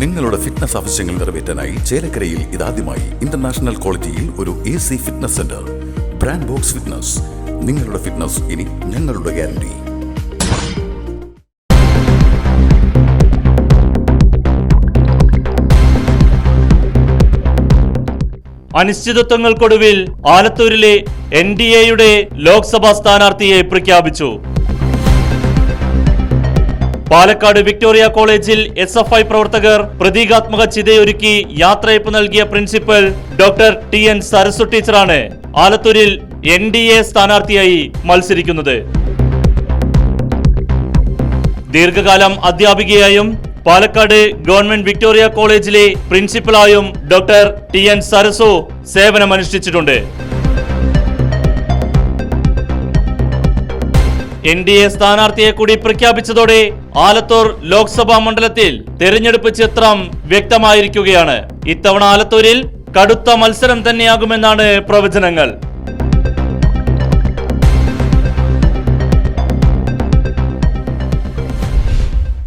നിങ്ങളുടെ ഫിറ്റ്നസ് ആവശ്യങ്ങൾ നിറവേറ്റാനായി ചേലക്കരയിൽ ഇതാദ്യമായി ഇന്റർനാഷണൽ ക്വാളിറ്റിയിൽ ഒരു A C fitness centre brand box fitness നിങ്ങളുടെ ഫിറ്റ്നസ് ഇനി ഞങ്ങളുടെ ഗ്യാരണ്ടി അനിശ്ചിതത്വങ്ങൾക്കൊടുവിൽ ആലത്തൂരിലെ എൻ ഡി എയുടെ ലോക്സഭാ സ്ഥാനാർത്ഥിയെ പ്രഖ്യാപിച്ചു. പാലക്കാട് വിക്ടോറിയ കോളേജിൽ എസ് എഫ് ഐ പ്രവർത്തകർ പ്രതീകാത്മക ചിതയൊരുക്കി യാത്രയപ്പ് നൽകിയ principal doctor T N Sarasu ടീച്ചറാണ് ആലത്തൂരിൽ എൻ ഡി എ സ്ഥാനാർത്ഥിയായി മത്സരിക്കുന്നത്. ദീർഘകാലം അധ്യാപികയായും പാലക്കാട് ഗവൺമെന്റ് വിക്ടോറിയ കോളേജിലെ പ്രിൻസിപ്പലായും ഡോക്ടർ ടി എൻ സരസു സേവനമനുഷ്ഠിച്ചിട്ടുണ്ട്. എൻ ഡി എ സ്ഥാനാർത്ഥിയെ കൂടി പ്രഖ്യാപിച്ചതോടെ ആലത്തൂർ ലോക്സഭാ മണ്ഡലത്തിൽ തെരഞ്ഞെടുപ്പ് ചിത്രം വ്യക്തമായിരിക്കുകയാണ്. ഇത്തവണ ആലത്തൂരിൽ കടുത്ത മത്സരം തന്നെയാകുമെന്നാണ് പ്രവചനങ്ങൾ.